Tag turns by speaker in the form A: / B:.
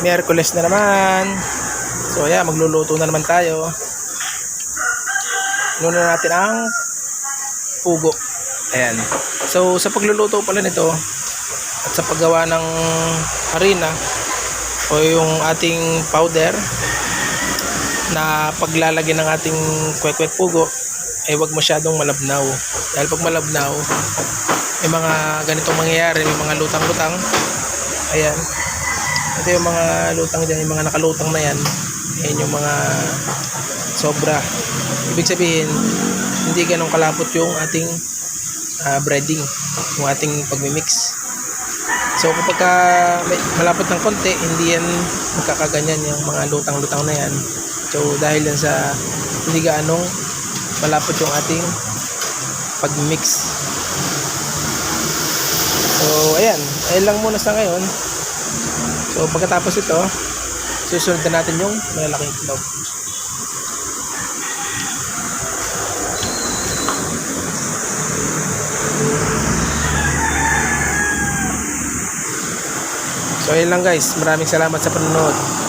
A: Miyerkules na naman. So ayan, magluluto na naman tayo. Luna natin ang pugo. Ayan. So sa pagluluto pala nito at sa paggawa ng harina o yung ating powder na paglalagay ng ating kwek-kwek pugo ay wag masyadong malabnaw. Dahil pag malabnaw, may mga ganitong mangyayari, may mga lutang-lutang. Ayan. Ito yung mga lutang dyan, yung mga nakalutang na yan. Ayan yung mga sobra. Ibig sabihin, hindi ganong kalapot yung ating ah, breading, yung ating pagmimix. So kapag ka malapot ng konti, hindi yan magkakaganyan yung mga lutang-lutang na yan. So dahil yan sa hindi gaanong malapot yung ating pag-mix. So ayan, ayun lang muna sa ngayon. So pagkatapos ito, susunod na natin yung malalaking itlog. So ayun lang guys, maraming salamat sa panonood.